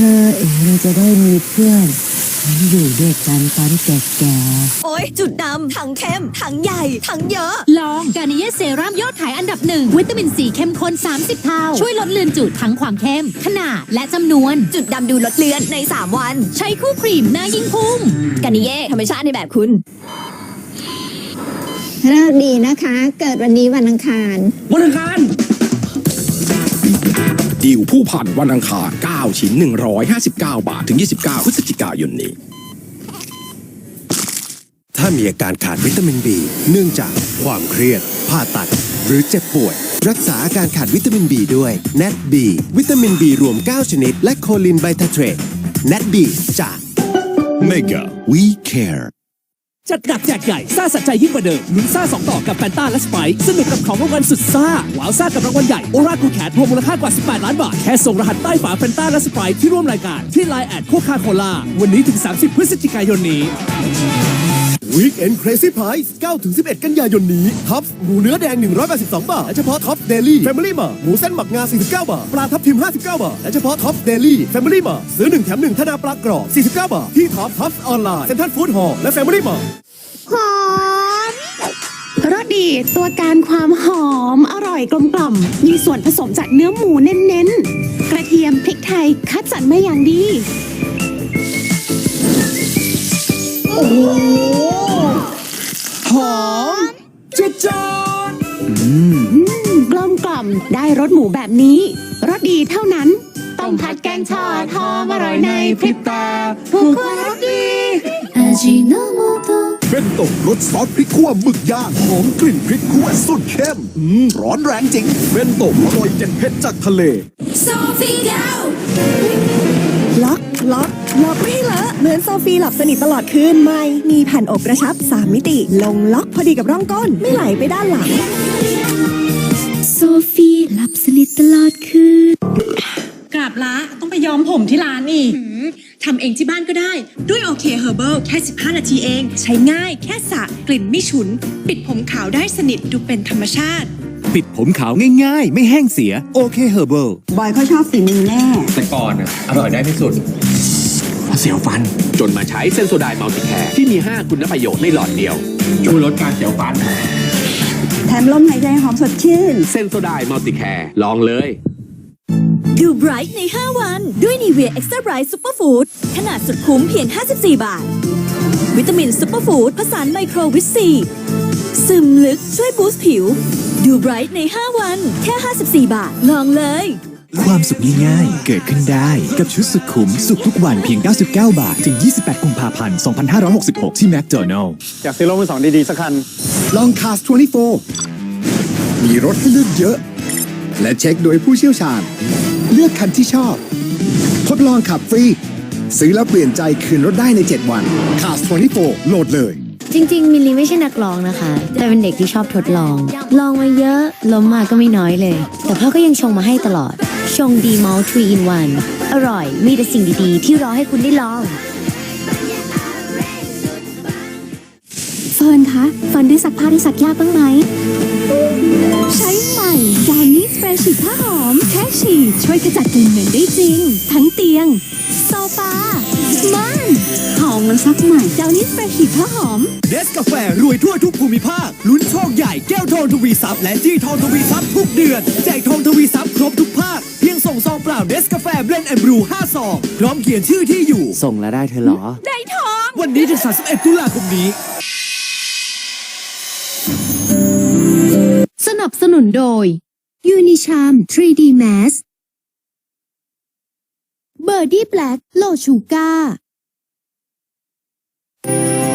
พื่อนฉันอยู่ด้วยกันตอนแก่โอ๊ยจุดดำถังเข้มถังใหญ่ ถังเยอะ ลองกานิเยเซรั่มยอดขายอันดับหนึ่งวิตามินซีเข้มข้น 30 เท่า ช่วยลดเลือนจุดทั้งความเข้ม ขนาด และจำนวน จุดดำดูลดเลือนใน 3 วัน ใช้คู่ครีมหน้ายิ่งพุ่งกานิเย่ธรรมชาติในแบบคุณเลิกดีนะคะ เกิดวันนี้วันอังคาร วันอังคารดิ วผู้พันวันอังคาร 9 ชิ้น 159 บาท ถึง 29 พฤศจิกายนนี้ ถ้ามีอาการขาดวิตามิน B เนื่องจากความเครียด ผ่าตัด หรือเจ็บป่วย รักษาอาการขาดวิตามิน B ด้วย NAT B วิตามิน B รวม 9 ชนิด และโคลินไบทาเทรต NAT B จาก Mega We Care จัดหนักแจกใหญ่ซ่าสัจใจยิ่งกว่าเดิมลุ้นซ่า2ต่อกับแฟนต้าและสไปสนุกกับของรางวัลสุดซ่าว้าวซ่ากับรางวัลใหญ่โอราคูแคทรวมมูลค่ากว่า 18 ล้านบาท แค่ส่งรหัสใต้ฝาแฟนต้าและสไปที่ร่วมรายการ ที่ไลน์แอดโคคาโคล่าวันนี้ถึง 30 พฤศจิกายนนี้ Weekend Crazy Price 9-11 กันยายนนี้ท็อปหมูเนื้อแดง 182 บาท และเฉพาะท็อปเดลี่ Family มาหมูเส้นหมักงา 49 บาท ปลาทับทิม 59 บาท และเฉพาะท็อปเดลี่ Family มาซื้อ 1 แถม 1 ธนาปลากรอบ 49 บาท ที่ท็อปท็อปออนไลน์เซ็นทรัลฟู้ดฮอลล์และ Family มาหอมรสดีตัวการความหอมอร่อยกลมกล่อม มีส่วนผสมจากเนื้อหมูเน้นๆ กระเทียมพริกไทยคัดสรรมาอย่างดี หอมจุดจอดกลมกล่อมได้รสหมูแบบนี้ รสดีเท่านั้น ต้มผัดแกงทอดหอมอร่อยในพริบตาผู้คนรสดีเป็นตกรสซอสพริกขั่วหมึกย่างหอมกลิ่นพริกขั่วสุดเข้มอืมร้อนแรงจริงเป็นตกอร่อยเจ็ดเผ็ดจากทะเล ล็อกล็อกล็อกไม่ให้เลอะเหมือนโซฟีหลับสนิทตลอดคืนไม่มีแผ่นอบกระชับ 3 มิติ ลงล็อกพอดีกับร่องก้น ไม่ไหลไปด้านหลัง โซฟีหลับสนิทตลอดคืนกราบละต้องไปย้อมผมที่ร้านอีกทำเองที่บ้านก็ได้ ด้วยโอเคเฮอร์เบิลแค่ 15 นาทีเอง ใช้ง่าย แค่สระกลิ่นไม่ฉุน ปิดผมขาวได้สนิทดูเป็นธรรมชาติ ปิดผมขาวง่ายๆ ไม่แห้งเสียโอเคเฮอร์เบิลบอยเขาชอบฝีมือแน่ แต่ก่อนอร่อยได้ที่สุดเสียวฟัน จนมาใช้เซนโซไดมัลติแคร์ที่มี 5 คุณประโยชน์ในหลอดเดียว ช่วยลดการเสียวฟัน แถมลมหายใจหอมสดชื่น เซนโซไดมัลติแคร์ลองเลย ดูไบรท์ใน 5 วัน ด้วยนีเวียเอ็กซ์ตร้าไบรท์ซูเปอร์ฟู้ดขนาดสุดคุ้มเพียง 54 บาท วิตามินซูเปอร์ฟู้ดผสานไมโครวิตซีซึมลึกช่วยบูสต์ผิว ดูไบรท์ใน 5 วัน แค่ 54 บาท ลองเลย ความสุขง่ายๆ เกิดขึ้นได้กับชุดสุดคุ้ม สุขทุกวันเพียง 99 บาท ถึง 28 กุมภาพันธ์ 2566 ที่แมคโดนัลล์อยากซื้อรถมือสองดีๆ สักคัน ลองคาส24 มีรถให้เลือกเยอะ และเช็คโดยผู้เชี่ยวชาญ เลือกคันที่ชอบ ทดลองขับฟรี ซื้อแล้วเปลี่ยนใจคืนรถได้ใน 7 วันคาส24 โหลดเลย จริง ๆ มิลลีไม่ใช่นักร้องนะคะ แต่เป็นเด็กที่ชอบทดลอง ลองมาเยอะ ล้มมาก็ไม่น้อยเลย แต่พ่อก็ยังชงมาให้ตลอด ชงดีมอลทรีอินวันอร่อย มีแต่สิ่งดีๆ ที่รอให้คุณได้ลองเฟิร์นคะเฟิร์นได้ซักผ้าได้ซักยากบ้างไหม ใช้ใหม่ดาวนี้สเปรย์ฉีดผ้าหอม แค่ฉีดช่วยขจัดกลิ่นเหม็นได้จริง ทั้งเตียงโซฟาม่าน หอมมันซักใหม่ดาวนี้สเปรย์ฉีดผ้าหอมเนสกาแฟรวยทั่วทุกภูมิภาค ลุ้นโชคใหญ่แก้วทองทวีซับและจี้ทองทวีซับทุกเดือน แจกทองทวีซับครบทุกภาค เพียงส่งซองเปล่าเนสกาแฟเบลนด์แอนด์บรู5ซองพร้อมเขียนชื่อที่อยู่ ส่งแล้วได้เธอเหรอวันนี้ถึง31ตุลาคมนี้ สนับสนุนโดย Unicharm 3D Mask เบอร์ดี้แบล็กโลชูกา Thank you.